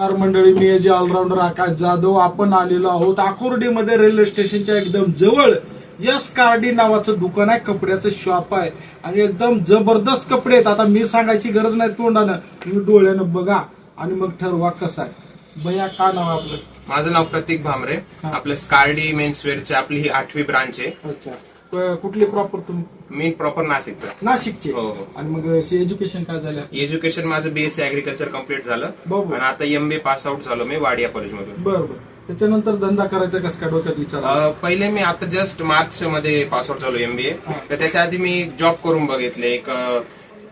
मंडळी मी अजय ऑलराऊंडर आकाश जाधव. आपण आलेलो आहोत आकुर्डीमध्ये रेल्वे स्टेशनच्या एकदम जवळ यस कार्डी नावाचं दुकान आहे कपड्याचं शॉप आहे. आणि एकदम जबरदस्त कपडे आहेत. आता मी सांगायची गरज नाही तोंडानं. तुम्ही डोळ्यानं बघा आणि मग ठरवा कसं आहे. बया का नाव आहे आपलं? माझं नाव प्रतीक भामरे. आपलं स्कार्डी मेन्सवेअरची आपली ही आठवी ब्रांच आहे. अच्छा. कुठली प्रॉपर तुम्ही? मी प्रॉपर नाशिकचा. नाशिकचे? हो, हो. आणि मग एज्युकेशन काय झालं? एज्युकेशन माझं बीएससी अग्रिकल्चर कंप्लीट झालं. बरोबर. आणि आता एम बी पास आउट झालो मी वाडिया कॉलेजमधून बरं बरं त्याच्यानंतर धंदा करायचा कसं काय डोक्यात विचार आला? अं, पहिले मी आता जस्ट मार्च मध्ये पास आउट झालो एमबीए हा. तर त्याच्या आधी मी जॉब करून बघितले. एक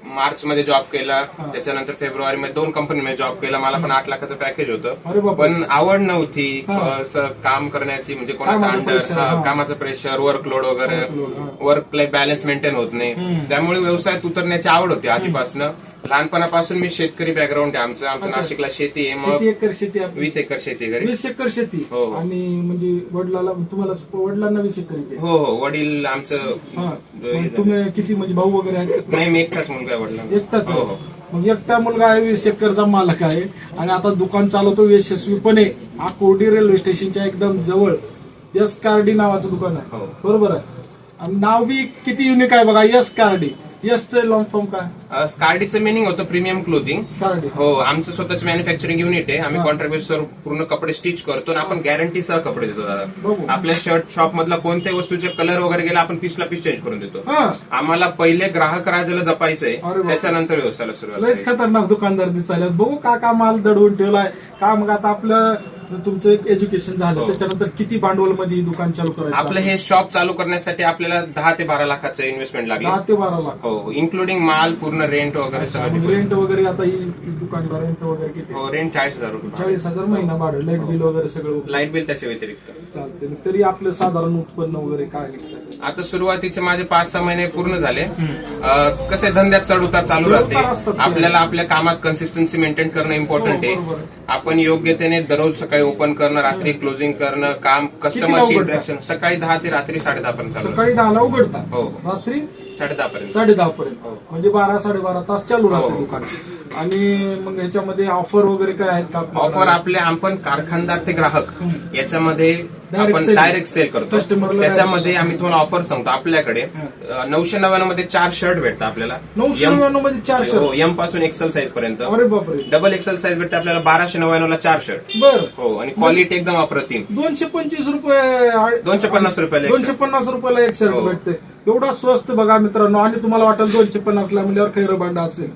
मार्च मध्ये जॉब केला. त्याच्यानंतर फेब्रुवारी मध्ये दोन कंपनीमध्ये जॉब केला मला पण आठ लाखाचं पॅकेज होतं. पण आवड नव्हती काम करण्याची म्हणजे कोणाचं अंडर. कामाचं प्रेशर वर्कलोड वगैरे. वर्क लाईफ बॅलन्स मेंटेन होत. नाही त्यामुळे व्यवसायात उतरण्याची आवड होती आधीपासून लहानपणापासून मी शेतकरी बॅकग्राऊंड आहे आमचं आमचं अच्छा. नाशिकला शेती आहे किती मग एकर शेती आहे आपली? वीस एकर शेती घरी वीस एकर शेती हो, हो. आणि म्हणजे वडिलाला तुम्हाला वडिलांना वीस एकर आहे. हो हो वडील आमचं हा. हे मग झालं. तुम्ही किती म्हणजे भाऊ वगैरे आहेत? नाही मी एकटाच मुलगा आहे वडिलांना एकटाच हो आहे. हो मग एकटा मुलगा आहे वीस एकरचा मालक आहे आणि आता दुकान चालवतो यशस्वीपणे हा कोर्डी रेल्वे स्टेशनच्या एकदम जवळ यस कार्डी नावाचं दुकान आहे हो. बरोबर आहे आणि नाव बी किती युनिक आहे बघा यस कार्डी यसचं लॉंग फॉर्म काय अं, स्कार्डीचं मिनिंग होतं प्रीमियम क्लोथिंग हो आमचं स्वतःच मॅन्युफॅक्चरिंग युनिट आहे. आम्ही. कॉन्ट्रॅक्ट बेसवर पूर्ण कपडे स्टिच करतो आणि आपण गॅरंटी सह कपडे देतो दादा. आपल्या शर्ट शॉप मधला कोणत्याही वस्तूचे कलर वगैरे गेला आपण पीसला पीस चेंज करून देतो. हा. आम्हाला पहिले ग्राहक राजाला जपायचंय. अरे. त्याच्यानंतर व्यवसायाला सुरुवात लयच करायची. खतरनाक दुकानदार दिसायला बघू का का माल दडवून ठेवलाय. का मग आता आपलं तुमचं एज्युकेशन झालं. हो. त्याच्यानंतर किती भांडवलमध्ये दुकान चालू करायचं आपलं हे शॉप चालू करण्यासाठी आपल्याला दहा ते बारा लाखाचं इन्व्हेस्टमेंट दहा लागेल ते बारा लाख. हो इन्क्लुडिंग माल पूर्ण रेंट वगैरे सगळं रेंट वगैरे आता ही ही दुकानला रेंट वगैरे किती हो रेंट चाळीस हजार रुपये. चाळीस हजार महिना भाडं लाइट बिल वगैरे सगळं लाइट बिल त्याच्या व्यतिरिक्त. चालते तरी आपलं साधारण उत्पन्न वगैरे काय निघतं आता सुरुवातीचे माझे पाच सहा महिने पूर्ण झाले. अं, कसे धंद्यात चढ उतार चालू चढ उतार राहते. असतात. आपल्याला आपल्या कामात कन्सिस्टन्सी मेंटेन करणं इम्पॉर्टंट हो, बरोबर आहे. आहे. आपण योग्यतेने दररोज सकाळी ओपन करणं रात्री क्लोजिंग करणं काम कस्टमरशी उघडता? इंटरॅक्शन सकाळी दहा ते रात्री साडे दहा पर्यंत चालू सकाळी दहाला उघडता हो. रात्री? साडे दहा पर्यंत साडे दहा पर्यंत हो. म्हणजे बारा साडेबारा तास चालू राहते हो. दुकान आणि मग ह्याच्यामध्ये ऑफर वगैरे काय आहेत का? ऑफर आपले आपण कारखानदार ते ग्राहक. याच्यामध्ये आपण. डायरेक्ट सेल करतो. त्याच्यामध्ये आम्ही तुम्हाला ऑफर सांगतो. आपल्याकडे नऊशे नव्याण्णवमध्ये चार शर्ट भेटतात आपल्याला. नऊशे नव्याण्णवमध्ये चार हो शर्ट एमपासून एक्सेल साईज पर्यंत. डबल एक्सेल साईज भेटते आपल्याला बाराशे नव्याण्णव ला चार शर्ट बर. हो आणि क्वालिटी एकदम अप्रतिम. दोनशे पंचवीस रुपये दोनशे पन्नास रुपयाला दोनशे पन्नास रुपयाला एक शर्ट हो. भेटते. एवढा स्वस्त बघा मित्रांनो. आणि तुम्हाला वाटेल दोनशे पन्नास ला म्हणल्यावर खैर भांडा असेल.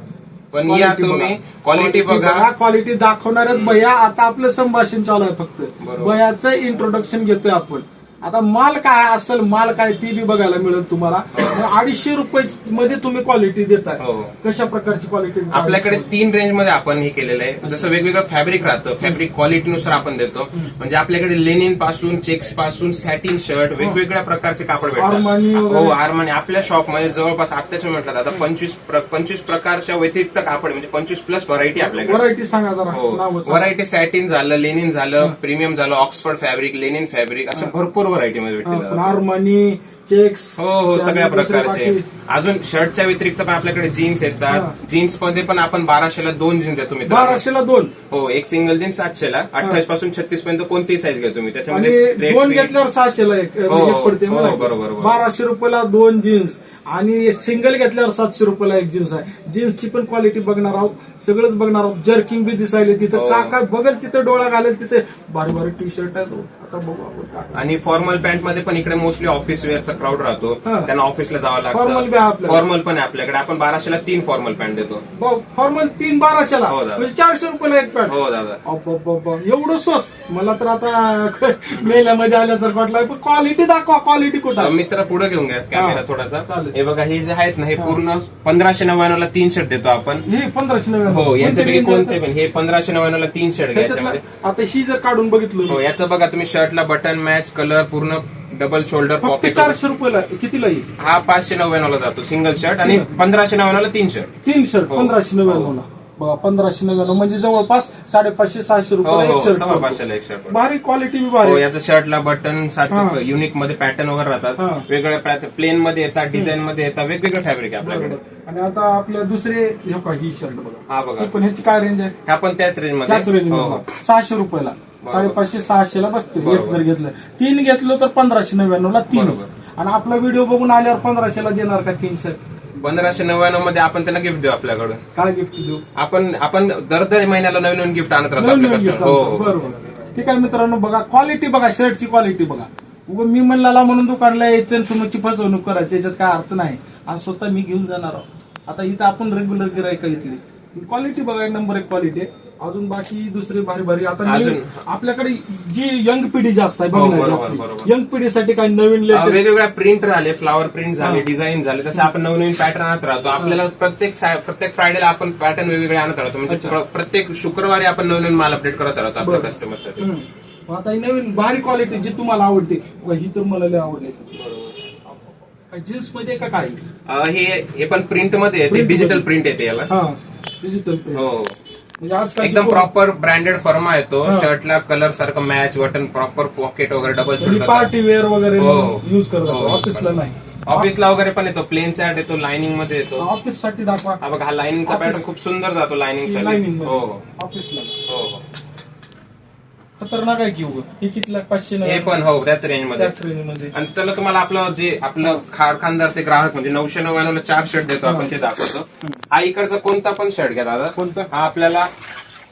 पण या Quality तुम्ही बघा. क्वालिटी बघा. क्वालिटी दाखवणारच भैया. आता आपलं संभाषण चालू आहे फक्त. बरोबर. भयाचं इंट्रोडक्शन घेतोय आपण. आता माल काय असेल माल काय ती बी बघायला मिळेल तुम्हाला. मग अडीचशे रुपये मध्ये तुम्ही क्वालिटी देताय. हो. कशा प्रकारची क्वालिटी आपल्याकडे तीन रेंजमध्ये आपण हे केलेलं आहे. जसं वेगवेगळं फॅब्रिक राहतं फॅब्रिक क्वालिटीनुसार आपण देतो. म्हणजे आपल्याकडे लेनिनपासून चेक्सपासून सॅटिन शर्ट वेगवेगळ्या प्रकारचे कापड आरमानी भेटतात. वगैरे. हो आरमानी आपल्या शॉपमध्ये जवळपास आत्ताच्या म्हटलं आता पंचवीस प्र- पंचवीस प्रकारच्या व्यतिरिक्त कापड म्हणजे पंचवीस प्लस व्हरायटी आपल्याकडे. व्हरायटी सांगा जरा हो. नावं सांगा. व्हरायटी सॅटिन झालं लेनिन झालं प्रीमियम झालं ऑक्सफर्ड फॅब्रिक लेनिन फॅब्रिक असं भरपूर व्हरायटी मध्ये हा, आरमानी चेक्स हो हो सगळ्या प्रकारचे. अजून शर्टच्या व्यतिरिक्त पण आपल्याकडे जीन्स. येतात. जीन्समध्ये पण आपण बाराशेला दोन जीन्स देतो मित्रांनो. बाराशेला दोन? हो एक सिंगल जीन्स सातशेला. अठ्ठावीसपासून छत्तीस पर्यंत कोणतीही साईज तुम्ही? आणि त्याच्यामध्ये दोन. घेतल्यावर सहाशेला एक हो, एक पडते हो. बरोबर. बाराशे रुपयाला दोन जीन्स आणि सिंगल घेतल्यावर सातशे रुपयाला एक जीन्स आहे. जीन्सची पण क्वालिटी बघणार आहोत. सगळंच बघणार आहोत. जर्किंग बी दिसायले तिथं. हो. का काय बघेल तिथं डोळा घालेल तिथे. भारी भारी टी शर्ट आहेत हो. आता बघू आपण काय आणि फॉर्मल पॅन्टमध्ये पण इकडे मोस्टली ऑफिस वेअरचा क्राऊड राहतो हा. त्यांना ऑफिसला जावं Formal बी आहे लागतं आपल्याकडे. फॉर्मल पण आहे आपल्याकडे आपण बाराशेला तीन फॉर्मल पॅन्ट देतो फॉर्मल तीन बाराशेला हो, दादा. म्हणजे चारशे रुपयाला एक पॅन्ट हो दादा. एवढं स्वस्त मला तर आता मेल्यामध्ये आल्यासारखं वाटलं पण क्वालिटी दाखवा क्वालिटी कुठं आहे? मित्र पुढे घेऊन घ्या कॅमेरा. थोडासा चालेल. हे बघा हे जे आहेत ना हे पूर्ण पंधराशे नव्याण्णव ला तीन शर्ट देतो आपण हे पंधराशे नव्याण्णव हो यांच्यापैकी कोणते पण हे पंधराशे नव्याण्णव ला तीन शर्ट घ्या याच्यामध्ये त्याच्यातलं- आता ही जर काढून बघितलं हो याचं बघा तुम्ही शर्टला बटन मॅच कलर पूर्ण डबल शोल्डर फक्त पॉकेट चारशे रुपयाला कितीला येईल हा पाचशे नव्याण्णव ला जातो सिंगल शर्ट आणि पंधराशे नव्याण्णव ला तीन शर्ट तीन शर्ट हो. पंधराशे नव्याण्णव ला बघा पंधराशे नव्याण्णव म्हणजे जवळपास साडेपाचशे सहाशे हो रुपये हो एक सव्वा. पाचशेला एक शर्ट भारी क्वालिटी बी हो भारी याचं शर्टला बटन हा. सारखं युनिकमध्ये पॅटर्न वगैरे राहतात. हा. वेगवेगळ्या प्लेन मध्ये येतात डिझाईन मध्ये येतात वेगवेगळं फॅब्रिक आहे बरोबर. आपल्याकडे आणि आता आपल्या दुसरे हे पहा, ही शर्ट बघा. हा बघा. ही पण ह्याची काय रेंज आहे? ह्या पण त्याच रेंज त्याच रेंजमध्ये हो सहाशे रुपयाला. साडेपाचशे सहाशे ला बसते एक. जर घेतलं. तीन घेतलं तर पंधराशे नव्याण्णव ला तीन. आणि आपला व्हिडिओ बघून आल्यावर पंधराशे ला देणार का तीन शर्ट पंधराशे नव्याण्णवमध्ये आपण त्यांना गिफ्ट देऊ आपल्याकडून. काय गिफ्ट देऊ? आपण आपण दर दर महिन्याला नवीन नवीन गिफ्ट आणत राहतो आपल्या customer. हो. हो. बरोबर. ठीक आहे मित्रांनो बघा क्वालिटी बघा शर्टची क्वालिटी बघा. उगा मी म्हणला म्हणून दुकानला यायचं आणि तुमची फसवणूक करायची याच्यात काय अर्थ नाही. आज स्वतः मी घेऊन जाणार आहोत. आता इथं आपण रेग्युलर गिरायक इथली क्वालिटी बघा एक नंबर एक क्वालिटी आहे. अजून बाकी दुसरे भारी भारी. आता अजून- आपल्याकडे जी यंग पिढी जास्त आहे हो, बरोबर, बघणार बरोबर. यंग पिढीसाठी काही नवीन अं, लेटेस्ट वेगवेगळ्या प्रिंट झाले फ्लावर प्रिंट झाले. डिझाईन झाले तसे आपण नवीन नवीन पॅटर्न आणत राहतो. आपल्याला प्रत्येक प्रत्येक फ्रायडेला आपण पॅटर्न वेगवेगळे आणत राहतो. म्हणजे. प्र- प्रत्येक शुक्रवारी आपण नवीन नवीन माल अपडेट करत राहतो आपल्या बरं. कस्टमरसाठी हम्म. आता ही नवीन भारी क्वालिटी जी तुम्हाला आवडते व ही तर मला लय आवडली जीन्समध्ये का अं, हे हे पण प्रिंटमध्ये येते Print डिजिटल. प्रिंट येते याला. हा डिजिटल हो. एकदम प्रॉपर ब्रँडेड फर्मा येतो. शर्टला कलर सारखं मॅच बटन प्रॉपर पॉकेट वगैरे डबल पार्टी वेअर वगैरे. युज करतात हो. ऑफिसला नाही. ऑफिसला वगैरे पण येतो. प्लेन चॅट येतो लाइनिंगमध्ये येतो. ऑफिससाठी दाखवा. हा बघा हा लाइनिंगचा. पॅटर्न खूप सुंदर जातो लाइनिंग हो ऑफिसला हो. हो. खतरनाक आहे की उगं. हे किती पाचशे हे नव्याण्णव. पण हो त्याच रेंजमध्ये त्याच रेंजमध्ये आणि त्याला तुम्हाला आपलं जे आपलं कारखानदार ते ग्राहक म्हणजे नऊशे नव्याण्णवला चार शर्ट देतो आपण ते दाखवतो हा इकडचा कोणता पण शर्ट घ्या दादा कोणता? हा आपल्याला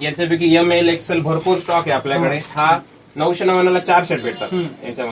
याच्यापैकी एम एल एक्सेल भरपूर स्टॉक आहे आपल्याकडे हा नऊशे नव्याण्णवला चार शर्ट भेटतात हम्म. याच्यामध्ये